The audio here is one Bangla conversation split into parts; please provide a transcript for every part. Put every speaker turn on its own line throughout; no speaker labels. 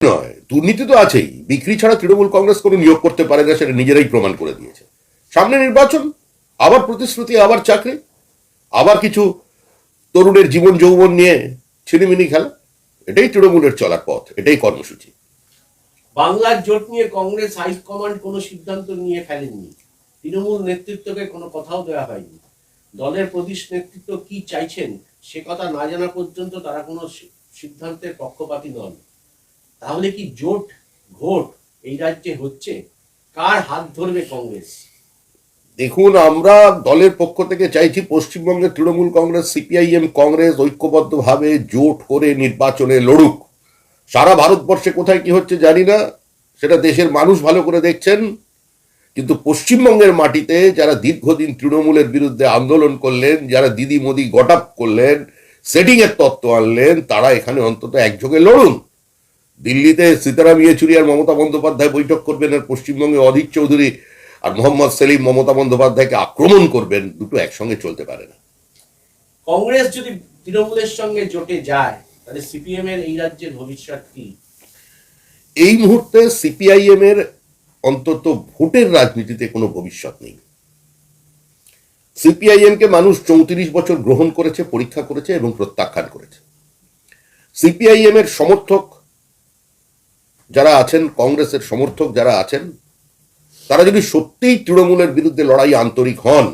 নয়, দুর্নীতি তো আছেই। বিক্রি ছাড়া তৃণমূল কংগ্রেস কোনো নিয়োগ করতে পারে না, সেটা নিজেরাই প্রমাণ করে দিয়েছে। সামনে নির্বাচন, আবার প্রতিশ্রুতি, আবার চাকরি, আবার কিছু তরুণের জীবন যৌবন নিয়ে ছিনিমিনি খেলা। এটাই তৃণমূলের চলার পথ, এটাই কর্মসূচি।
বাংলার জোট নিয়ে কংগ্রেস হাইকমান্ড কোনো সিদ্ধান্ত নিয়ে ফেলেননি। তৃণমূল নেতৃত্বকে কোনো কথাও দেওয়া হয়নি। দলের প্রদেশ নেতৃত্ব কি চাইছেন, সে কথা না জানা পর্যন্ত তারা কোনো সিদ্ধান্তের পক্ষপাতী নন। তাহলে কি জোট, ভোট এই রাজ্যে হচ্ছে? কার হাত ধরবে কংগ্রেস?
দেখুন, আমরা দলের পক্ষ থেকে চাইছি পশ্চিমবঙ্গের তৃণমূল কংগ্রেস, সিপিআইএম কংগ্রেস ঐক্যবদ্ধভাবে জোট করে নির্বাচনে লড়ুক। সারা ভারতবর্ষে কোথায় কি হচ্ছে জানি না, সেটা দেশের মানুষ ভালো করে দেখছেন। কিন্তু পশ্চিমবঙ্গের মাটিতে যারা দীর্ঘদিন তৃণমূলের বিরুদ্ধে আন্দোলন করলেন, যারা দিদি মোদি গটাপ করলেন সেটিং এর তত্ত্ব আনলেন, তারা এখানে অন্তত একযোগে লড়ুন। দিল্লিতে সীতারাম ইয়েচুরি আর মমতা বন্দ্যোপাধ্যায় বৈঠক করবেন আর পশ্চিমবঙ্গে অধীর চৌধুরী আর মোহাম্মদ সেলিম মমতা বন্দ্যোপাধ্যায়কে আক্রমণ করবেন দুটো একসঙ্গে চলতে পারে না।
কংগ্রেস যদি তৃণমূলের সঙ্গে জোটে যায় তাহলে সিপিএম এর এই রাজ্যের ভবিষ্যৎ কি?
এই মুহূর্তে সিপিআইএম এর অন্তত ভোটের রাজনীতিতে কোনো ভবিষ্যৎ নেই। সিপিআইএম কে মানুষ চৌত্রিশ বছর গ্রহণ করেছে পরীক্ষা করেছে এবং প্রত্যাখ্যান করেছে। সিপিআইএম এর সমর্থক যারা আছেন, কংগ্রেসের সমর্থক যারা আছেন, তারা যদি সত্যিই তৃণমূলের বিরুদ্ধে লড়াই আন্তরিক হন,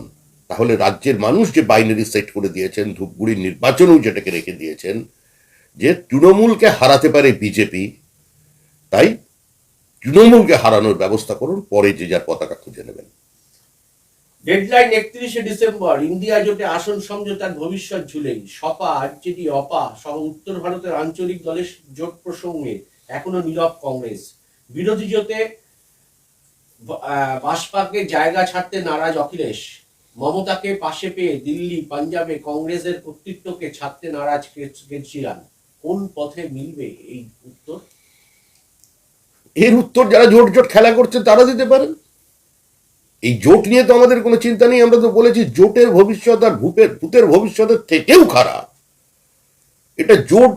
তাহলে রাজ্যের মানুষ যে বাইনারি সেট করে দিয়েছেন, ধূপগুড়ির নির্বাচনেও যেটাকে রেখে দিয়েছেন, যে তৃণমূলকে হারাতে পারে বিজেপি, তাই তৃণমূলকে হারানোর ব্যবস্থা করুন, পরে যে যার পতাকা খুঁজে নেবেন।
ডেডলাইন একত্রিশে ডিসেম্বর, ইন্ডিয়া জোটে আসন সমঝোতার ভবিষ্যৎ ঝুলেই, সপা আরজেডি অপা সহ উত্তর ভারতের আঞ্চলিক দলের জোট প্রসঙ্গে এখনও নীরব কংগ্রেস। বিরোধী জোটে বাসপাকে জায়গা ছাড়তে নারাজ অখিলেশ। মমতাকে পাশে পেয়ে দিল্লি, পাঞ্জাবে কংগ্রেসের কর্তৃত্বকে ছাড়তে নারাজ কেজরিওয়াল। কোন পথে মিলবে এই উত্তর?
এর উত্তর যারা জোট জোট খেলা করছে, তারা দিতে পারেন এই জোট নিয়ে তো আমাদের কোনো চিন্তা নেই। আমরা তো বলেছি, জোটের ভবিষ্যৎ আর ভূপের, ভূতের ভবিষ্যতের থেকেও খারাপ। এটা জোট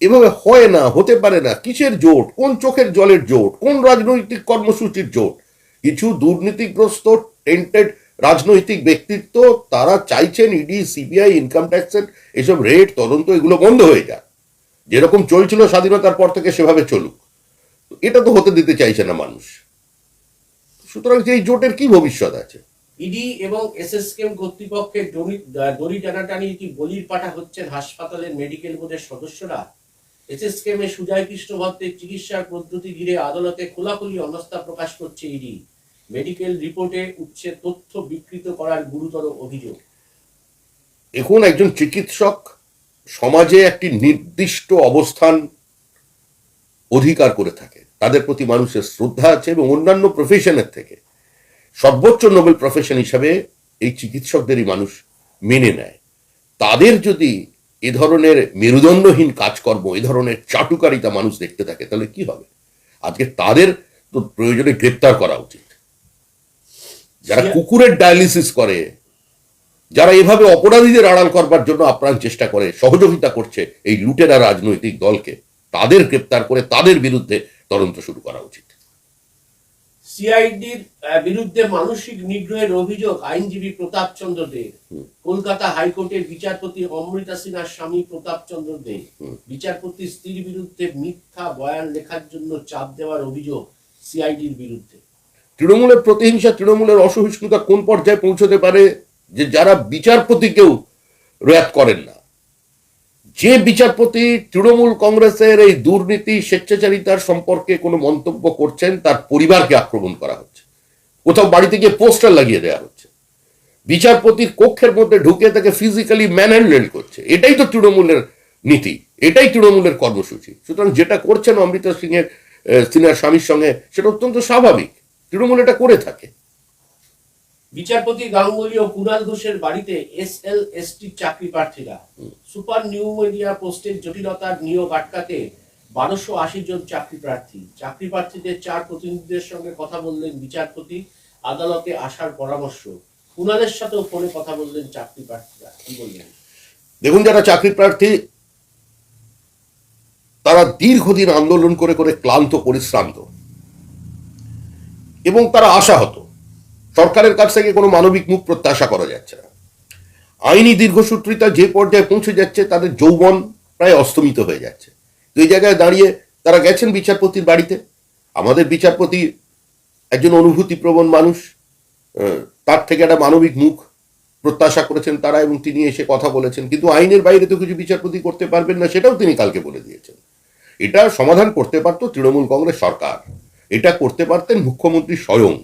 এভাবে হয় না, হতে পারে না। কিসের জোট? কোন চোখের জলের জোট? কোন রাজনৈতিক কর্মসূচির জোট? কিছু দুর্নীতিগ্রস্ত টেন্টেড রাজনৈতিক ব্যক্তিত্ব, তারা চাইছেন ইডি, সিবিআই ইনকাম ট্যাক্সের এসব রেট তদন্ত, এগুলো বন্ধ হয়ে যাক। যেরকম চলছিল স্বাধীনতার পর থেকে সেভাবে চলুক। এটা তো হতে দিতে চাইছে না মানুষ। সুতরাং এই জোটের কি ভবিষ্যৎ আছে?
ইডি এবং এসএসকেএম কর্তৃপক্ষের দড়ি টানাটানি কি বলির পাঠা হচ্ছেন হাসপাতালের মেডিকেল বোর্ডের সদস্যরা? এসএসকেএম এর সুজয় কৃষ্ণ ভট্টের চিকিৎসার পদ্ধতি ঘিরে আদালতে খোলাখুলি অনাস্থা প্রকাশ করছে ইডি। মেডিকেল রিপোর্টে উঠছে তথ্য বিকৃত করার গুরুতর অভিযোগ।
এখন একজন চিকিৎসক সমাজে একটি নির্দিষ্ট অবস্থান অধিকার করে থাকে। তাদের প্রতি মানুষের শ্রদ্ধা আছে এবং অন্যান্য প্রফেশনের থেকে। সর্বোচ্চ নোবেল প্রফেশন হিসাবে এই চিকিৎসকদেরই মানুষ মেনে নেয়। তাদের যদি এ ধরনের মেরুদণ্ডহীন কাজকর্ম এ ধরনের চাটুকারিতা মানুষ দেখতে থাকে তাহলে কি হবে? আজকে তাদের তো প্রয়োজনে গ্রেপ্তার করা উচিত। যারা কুকুরের ডায়ালিসিস করে যারা এভাবে অপরাধীদের আড়াল করবার জন্য আপ্রাণ চেষ্টা করে সহযোগিতা করছে এই লুটেরা রাজনৈতিক দলকে তাদের গ্রেপ্তার করে তাদের বিরুদ্ধে তদন্ত শুরু করা উচিত।
সিআইডির বিরুদ্ধে মানসিক নিগ্রহের অভিযোগ আইনজীবী প্রতাপ চন্দ্র দে। কলকাতা হাইকোর্টের বিচারপতি অমৃতা সিনহার স্বামী প্রতাপ চন্দ্র দে। বিচারপতি স্ত্রীর বিরুদ্ধে মিথ্যা বয়ান লেখার জন্য চাপ দেওয়ার অভিযোগ সিআইডির বিরুদ্ধে।
তৃণমূলের প্রতিহিংসা তৃণমূলের অসহিষ্ণুতা কোন পর্যায়ে পৌঁছতে পারে যে যারা বিচারপতিকেও র্যাপ করেন না? যে বিচারপতি তৃণমূল কংগ্রেসের এই দুর্নীতি, স্বেচ্ছাচারিতার সম্পর্কে কোনো মন্তব্য করছেন, তার পরিবারকে আক্রমণ করা হচ্ছে। কোথাও বাড়িতে গিয়ে পোস্টার লাগিয়ে দেওয়া হচ্ছে। বিচারপতির কক্ষের মধ্যে ঢুকে তাকে ফিজিক্যালি ম্যানহ্যান্ডেল করছে। এটাই তো তৃণমূলের নীতি, এটাই তৃণমূলের কর্মসূচি। সুতরাং যেটা করছেন অমৃতা সিং এর সিনহার স্বামীর সঙ্গে, সেটা অত্যন্ত স্বাভাবিক। তৃণমূল এটা করে থাকে।
বিচারপতি গাঙ্গুলি ও কুণাল ঘোষের বাড়িতে এস এল এস টি চাকরি প্রার্থীরা সুপার নিউ মিডিয়া পোস্টের জটিলতার নিয়োগ আটকাতে বারোশো আশি জন চাকরি প্রার্থী। চাকরি প্রার্থীদের চার প্রতিনিধিদের সঙ্গে কথা বললেন বিচারপতি, আদালতে আসার পরামর্শ। কুণালের সাথেও ফোনে কথা বললেন চাকরি প্রার্থীরা। কি বললেন?
দেখুন, যারা চাকরি প্রার্থী, তারা দীর্ঘদিন আন্দোলন করে করে ক্লান্ত, পরিশ্রান্ত এবং তারা আশাহত। সরকারের কাছ থেকে কোনো মানবিক মুখ প্রত্যাশা করা যাচ্ছে না। আইনি দীর্ঘসূত্রিতা যে পর্যায়ে পৌঁছে যাচ্ছে, তাদের যৌবন প্রায় অস্তমিত হয়ে যাচ্ছে। তো এই জায়গায় দাঁড়িয়ে তারা গেছেন বিচারপতির বাড়িতে, আমাদের বিচারপতি একজন অনুভূতিপ্রবণ মানুষ তার থেকে একটা মানবিক মুখ প্রত্যাশা করেছেন তারা এবং তিনি এসে কথা বলেছেন। কিন্তু আইনের বাইরে তো কিছু বিচারপতি করতে পারবেন না, সেটাও তিনি কালকে বলে দিয়েছেন। এটা সমাধান করতে পারতো তৃণমূল কংগ্রেস সরকার। এটা করতে পারতেন মুখ্যমন্ত্রী স্বয়ং।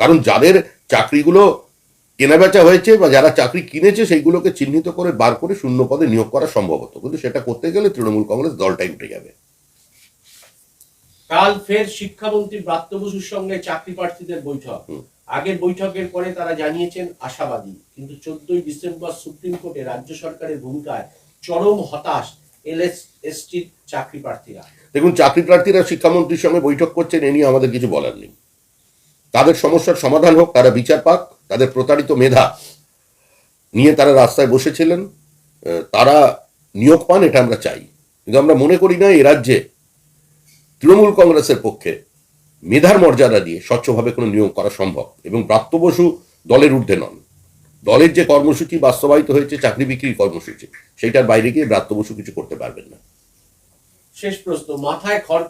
কারণ যাদের চাকরিগুলো কেনাবেচা হয়েছে বা যারা চাকরি কিনেছে সেইগুলোকে চিহ্নিত করে বার করে শূন্য পদে নিয়োগ করা সম্ভব হতো। কিন্তু সেটা করতে গেলে তৃণমূল কংগ্রেস দলটাই উঠে যাবে।
কাল ফের শিক্ষামন্ত্রী ব্রাত্য বসুর সঙ্গে চাকরি প্রার্থীদের বৈঠক। আগের বৈঠকের পরে তারা জানিয়েছেন আশাবাদী। কিন্তু চোদ্দই ডিসেম্বর সুপ্রিম কোর্টে রাজ্য সরকারের ভূমিকায় চরম হতাশ এলএস এসটির চাকরি প্রার্থীরা।
দেখুন চাকরি প্রার্থীরা শিক্ষামন্ত্রীর সঙ্গে বৈঠক করছেন এ নিয়ে আমাদের কিছু বলার নেই। তাদের সমস্যার সমাধান হোক, তারা বিচার পাক, তাদের প্রতারিত মেধা নিয়ে তারা রাস্তায় বসেছিলেন তারা নিয়োগ পান, এটা আমরা চাই। কিন্তু আমরা মনে করি না, এই রাজ্যে তৃণমূল কংগ্রেসের পক্ষে মেধার মর্যাদা দিয়ে স্বচ্ছভাবে কোনো নিয়োগ করা সম্ভব। এবং প্রাপ্ত বসু দলের ঊর্ধ্বে নন। দলের যে কর্মসূচি বাস্তবায়িত হয়েছে, চাকরি বিক্রির কর্মসূচি, সেইটার বাইরে গিয়ে ব্রাত্য বসু কিছু করতে পারবেন না।
শেষ প্রশ্ন, মাথায় খড়